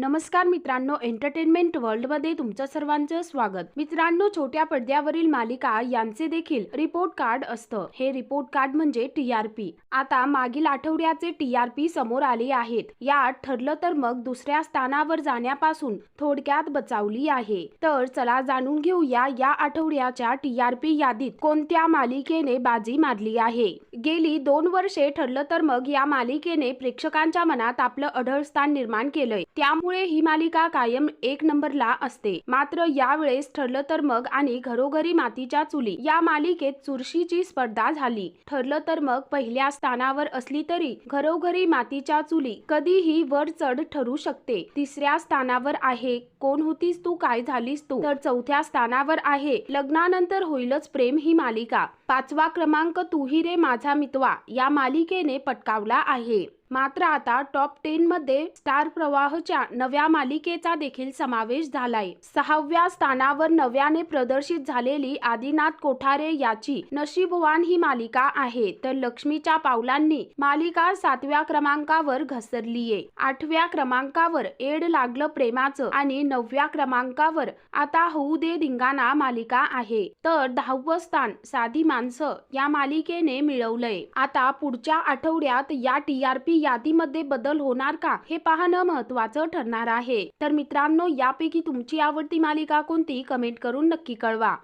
नमस्कार मित्रांनो एंटरटेनमेंट वर्ल्डमध्ये तुमचं सर्वांचं स्वागत. मित्रांनो छोट्या पडद्यावरील मालिका यांचे देखील रिपोर्ट कार्ड असतं. हे रिपोर्ट कार्ड म्हणजे टीआरपी आता मागील आठवड्याचे टीआरपी समोर आले आहेत. यात ठरलं तर मग दुसऱ्या स्थानावर जाण्यापासून थोडक्यात बचावली आहे. तर चला जाणून घेऊया या आठवड्याच्या टीआरपी यादीत कोणत्या मालिकेने बाजी मारली आहे. गेली दोन वर्षे ठरलं तर मग या मालिकेने प्रेक्षकांच्या मनात आपलं अढळ स्थान निर्माण केलंय. त्यामुळे ही मालिका कायम एक नंबरला असते. मात्र यावेळेस ठरलं तर मग आणि घरोघरी मातीच्या चुली या मालिकेत चुरशीची स्पर्धा झाली. ठरलं तर मग पहिल्या स्थानावर असली तरी घरोघरी मातीच्या चुली कधीही वर चढ ठरू शकते. तिसऱ्या स्थानावर आहे. कोण होतीस तू? काय झालीस तू? तर चौथ्या स्थानावर आहे. लग्नानंतर होईलच प्रेम ही मालिका. पाचवा क्रमांक तूही रे माझा मितवा या मालिकेने पटकावला आहे. मात्र आता टॉप टेन मध्ये स्टार प्रवाहच्या नव्या मालिकेचा देखील समावेश झालाय. सहाव्या स्थानावर नव्याने प्रदर्शित झालेली आदिनाथ कोठारे याची नशीबवान ही मालिका आहे. तर लक्ष्मीच्या पावलांनी मालिका सातव्या क्रमांकावर घसरलीये. आठव्या क्रमांकावर एड लागलं प्रेमाचं आणि नवव्या क्रमांकावर आता होऊ दे धिंगाणा मालिका आहे. तर दहावं स्थान साधी माणसं या मालिकेने मिळवलंय. आता पुढच्या आठवड्यात या टी ही यादीमध्ये बदल होणार का हे पाहणं महत्वाचं ठरणार आहे. तर मित्रांनो यापैकी तुमची आवडती मालिका कोणती? कमेंट करून नक्की कळवा.